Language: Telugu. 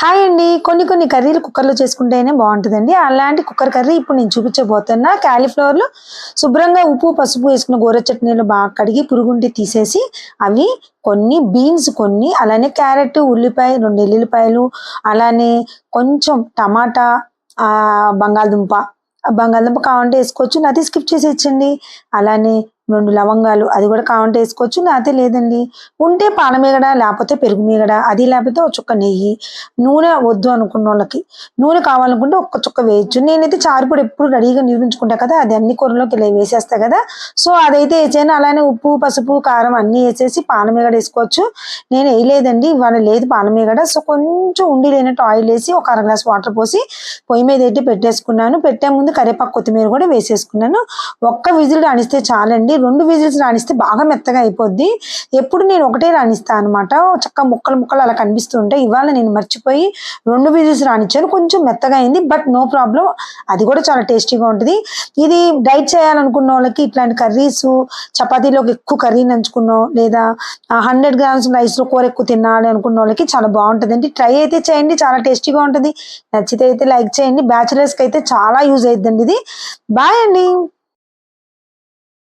హాయ్ అండి. కొన్ని కొన్ని కర్రీలు కుక్కర్లో చేసుకుంటేనే బాగుంటుందండి. అలాంటి కుక్కర్ కర్రీ ఇప్పుడు నేను చూపించబోతున్నా క్యాలీఫ్లవర్లో శుభ్రంగా ఉప్పు పసుపు వేసుకున్న గోర చట్నీలు బాగా కడిగి పురుగుంటి తీసేసి అవి కొన్ని బీన్స్ కొన్ని అలానే క్యారెట్ ఉల్లిపాయ రెండు ఎల్లుల్లిపాయలు అలానే కొంచెం టమాటా బంగాళదుంప. బంగాళదుంప కావాలంటే వేసుకోవచ్చు. నది స్కిప్ చేసి ఇచ్చండి అలానే రెండు లవంగాలు అది కూడా కావాలంటే వేసుకోవచ్చు. నాతే లేదండి ఉంటే పాలమీగడ లేకపోతే పెరుగు మీగడ అది లేకపోతే ఒక చుక్క నెయ్యి నూనె వద్దు అనుకున్న వాళ్ళకి నూనె కావాలనుకుంటే ఒక్క చుక్క వేయచ్చు. నేనైతే చారుపొడి ఎప్పుడు రెడీగా నిర్మించుకుంటా కదా అది అన్ని కూరలోకి ఇలా వేసేస్తా కదా. సో అదైతే వేసాను అలానే ఉప్పు పసుపు కారం అన్నీ వేసేసి పాలమీగడ వేసుకోవచ్చు. నేను వేయలేదండి ఇవాళ లేదు పాలమీగడ సో కొంచెం ఉండి లేనట్టు ఆయిల్ వేసి ఒక అర గ్లాస్ వాటర్ పోసి పొయ్యి మీద పెట్టేసుకున్నాను. పెట్టే ముందు కరివేపాకు కొత్తిమీర కూడా వేసేసుకున్నాను. ఒక్క విజిల్ అనిస్తే చాలండి రెండు విజిల్స్ రాణిస్తే బాగా మెత్తగా అయిపోద్ది. ఎప్పుడు నేను ఒకటే రాణిస్తాను అనమాట చక్క ముక్కలు ముక్కలు అలా కనిపిస్తుంటే ఇవాళ నేను మర్చిపోయి రెండు విజిల్స్ రాణించాను. కొంచెం మెత్తగా అయింది బట్ నో ప్రాబ్లం. అది కూడా చాలా టేస్టీగా ఉంటుంది. ఇది డైట్ చేయాలనుకున్న వాళ్ళకి ఇట్లాంటి కర్రీస్ చపాతీలోకి ఎక్కువ కర్రీ నంచుకున్నాం లేదా హండ్రెడ్ గ్రామ్స్ రైస్లో కూర ఎక్కువ తినాలి అనుకున్న వాళ్ళకి చాలా బాగుంటుందండి. ట్రై అయితే చేయండి చాలా టేస్టీగా ఉంటుంది. నచ్చితే అయితే లైక్ చేయండి. బ్యాచులర్స్కి అయితే చాలా యూజ్ అవుతుందండి ఇది. బాయ్ అండి.